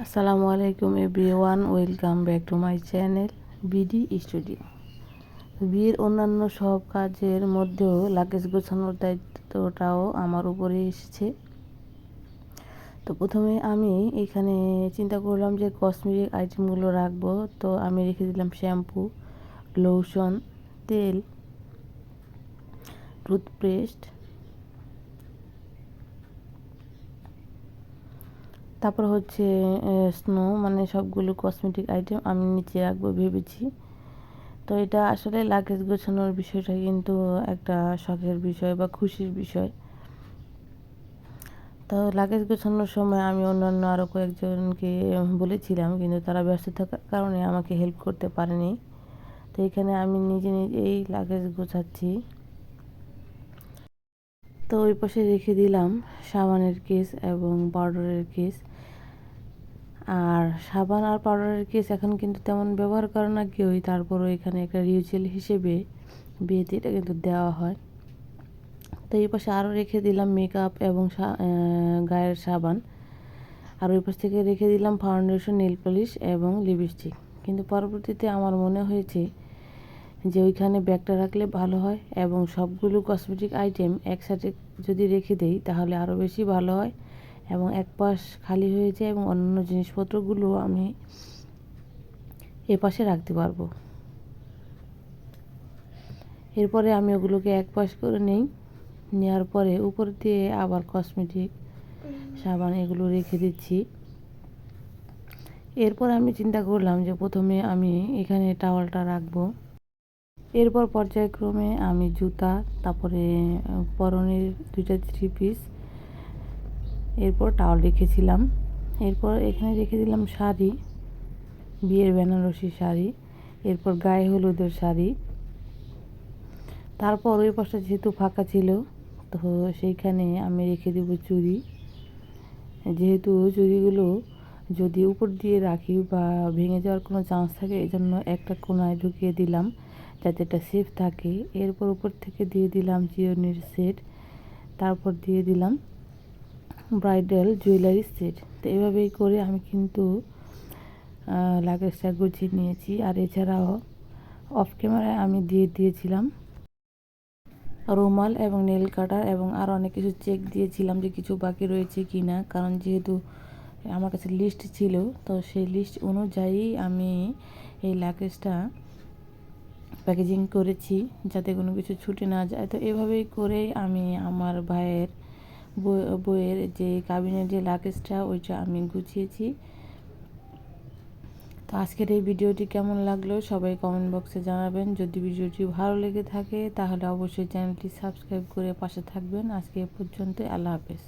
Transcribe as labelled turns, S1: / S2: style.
S1: আসসালামু আলাইকুম everyone, welcome back to my channel B D studio. বিয়ের অন্যান্য সব কাজের মধ্যেও লাগেজ গোছানোর দায়িত্বটাও আমার উপরে এসেছে। তো প্রথমে আমি এখানে চিন্তা করলাম যে কসমেটিক আইটেমগুলো রাখব, তো আমি রেখে দিলাম শ্যাম্পু লোশন তেল টুথপেস্ট তারপর হচ্ছে স্নো মানে সবগুলো কসমেটিক আইটেম আমি নিচে রাখব ভেবেছি। তো এটা আসলে লাগেজ গোছানোর বিষয়টা কিন্তু একটা শখের বিষয় বা খুশির বিষয়। তো লাগেজ গোছানোর সময় আমি অন্যান্য আরও কয়েকজনকে বলেছিলাম, কিন্তু তারা ব্যস্ত থাকার কারণে আমাকে হেল্প করতে পারেনি। তো এখানে আমি নিজে নিজেই লাগেজ গোছাচ্ছি। তো ওই পাশে রেখে দিলাম সাবানের কেস এবং পাউডারের কেস আর সাবান আর পাউডারের কেস এখন কিন্তু তেমন ব্যবহার করে না কেউই। তারপরও এখানে একটা রিউজেল হিসেবে বিয়েতে এটা কিন্তু দেওয়া হয়। তো এই পাশে আরও রেখে দিলাম মেকআপ এবং গায়ের সাবান। আর ওই পাশ থেকে রেখে দিলাম ফাউন্ডেশন নীল পলিশ এবং লিপস্টিক কিন্তু পরবর্তীতে আমার মনে হয়েছে যে ওইখানে ব্যাগটা রাখলে ভালো হয় এবং সবগুলো কসমেটিক আইটেম একসাথে যদি রেখে দেই তাহলে আরও বেশি ভালো হয়। এবং এক পাশ খালি হয়ে যায় এবং অন্যান্য জিনিসপত্রগুলো আমি এ পাশে রাখতে পারব। এরপরে আমি ওগুলোকে এক পাশ করে নেই। নেওয়ার পরে উপর দিয়ে আবার কসমেটিক সাবান এগুলো রেখে দিচ্ছি। এরপর আমি চিন্তা করলাম যে প্রথমে আমি এখানে টাওয়ালটা রাখব। এরপর পর্যায়ক্রমে আমি জুতা, তারপরে পরনের দুইটা থ্রি পিস এরপর টাওয়াল রেখেছিলাম। এরপর এখানে রেখে দিলাম শাড়ি, বিয়ের বেনারসি শাড়ি, এরপর গায়ে হলুদের শাড়ি। তারপর ওই পাশটা যেহেতু ফাঁকা ছিল, তো সেইখানে আমি রেখে দেব চুড়ি। যেহেতু চুড়িগুলো যদি উপর দিয়ে রাখি বা ভেঙে যাওয়ার কোনো চান্স থাকে এই জন্য একটা কোনায় ঢুকিয়ে দিলাম যাতে এটা সেফ থাকে। এরপর উপর থেকে দিয়ে দিলাম জিওনির সেট তারপর দিয়ে দিলাম ব্রাইডাল জুয়েলারি সেট। তো এভাবেই করে আমি কিন্তু লাগেজটা গুছিয়ে নিয়েছি। আর এছাড়াও অফ ক্যামেরায় আমি দিয়ে দিয়েছিলাম রুমাল এবং নেল কাটার এবং আরও অনেক কিছু চেক দিয়েছিলাম যে কিছু বাকি রয়েছে কি না কারণ যেহেতু আমার কাছে লিস্ট ছিল, তো সেই লিস্ট অনুযায়ী আমি এই লাগেজটা প্যাকেজিং করেছি যাতে কোনো কিছু ছুটে না যায়। তো এভাবেই করেই আমি আমার ভাইয়ের বইয়ের যে কাবিনের যে লাগেজটা ওইটা আমি গুছিয়েছি। তো আজকের এই ভিডিওটি কেমন লাগল সবাই কমেন্ট বক্সে জানাবেন। যদি ভিডিওটি ভালো লেগে থাকে, তাহলে অবশ্যই চ্যানেলটি সাবস্ক্রাইব করে পাশে থাকবেন। আজকে এ পর্যন্ত আল্লাহ হাফেজ।